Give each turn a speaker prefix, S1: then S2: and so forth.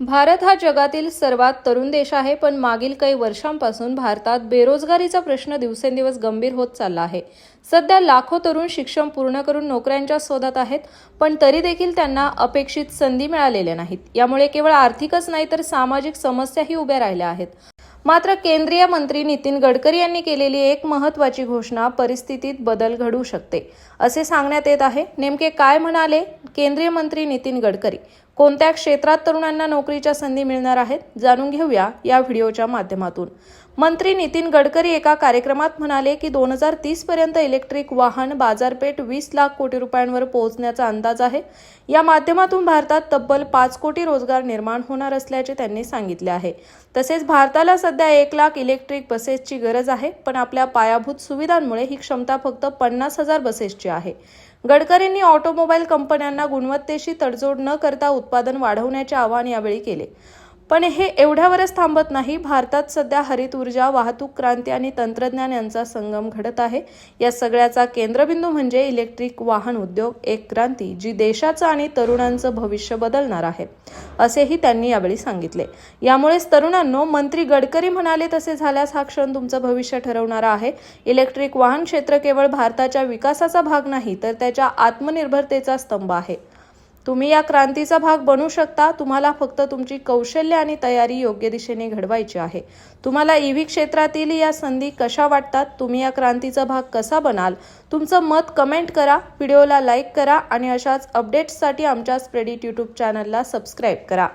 S1: भारत हा जगातील सर्वात तरुण देश आहे पण मागील काही वर्षांपासून भारतात बेरोजगारीचा प्रश्न दिवसेंदिवस गंभीर होत चालला आहे. सध्या लाखो तरुण शिक्षण पूर्ण करून नोकऱ्यांच्या शोधात आहेत पण तरी देखील त्यांना अपेक्षित संधी मिळालेल्या नाहीत. यामुळे केवळ आर्थिकच नाही तर सामाजिक समस्याही उभ्या राहिल्या आहेत. मात्र केंद्रीय मंत्री नितीन गडकरी यांनी केलेली एक महत्त्वाची घोषणा परिस्थितीत बदल घडू शकते असे सांगण्यात येत आहे. नेमके काय म्हणाले केंद्रीय मंत्री नितीन गडकरी? कोणत्या क्षेत्रात तरुणांना नोकरीच्या संधी मिळणार आहेत जाणून घेऊया या व्हिडिओच्या माध्यमातून. मंत्री नितीन गडकरी एका कार्यक्रमात म्हणाले की दोन हजार तीस पर्यंत इलेक्ट्रिक वाहन बाजारपेठ वीस लाख कोटी रुपयांवर पोहोचण्याचा अंदाज आहे. या माध्यमातून भारतात तब्बल पाच कोटी रोजगार निर्माण होणार असल्याचे त्यांनी सांगितले आहे. तसेच भारताला सध्या एक लाख इलेक्ट्रिक बसेसची गरज आहे पण आपल्या पायाभूत सुविधांमुळे ही क्षमता फक्त पन्नास हजार बसेसची आहे. गडकरींनी ऑटोमोबाईल कंपन्यांना गुणवत्तेशी तडजोड न करता उत्पादन वाढवण्याचे आवाहन यावेळी केले. पण हे एवढ्यावरच थांबत नाही. भारतात सध्या हरित ऊर्जा वाहतूक क्रांती आणि तंत्रज्ञान यांचा संगम घडत आहे. या सगळ्याचा केंद्रबिंदू म्हणजे इलेक्ट्रिक वाहन उद्योग एक क्रांती जी देशाचं आणि तरुणांचं भविष्य बदलणार आहे असेही त्यांनी यावेळी सांगितले. यामुळेच तरुणांनो मंत्री गडकरी म्हणाले तसे झाल्यास हा क्षण तुमचं भविष्य ठरवणारा आहे. इलेक्ट्रिक वाहन क्षेत्र केवळ भारताच्या विकासाचा भाग नाही तर त्याच्या आत्मनिर्भरतेचा स्तंभ आहे. तुम्ही या क्रांतीचा भाग बनू शकता. तुम्हाला फक्त तुमची कौशल्य आणि तयारी योग्य दिशेने घडवायची आहे. तुम्हाला ईव्ही क्षेत्रातील या संधी कशा वाटतात? तुम्ही या क्रांतीचा भाग कसा बनाल? तुमचं मत कमेंट करा व्हिडिओला लाईक करा आणि अशाच अपडेट्ससाठी आमच्या स्प्रेडिट यूट्यूब चॅनलला सबस्क्राईब करा.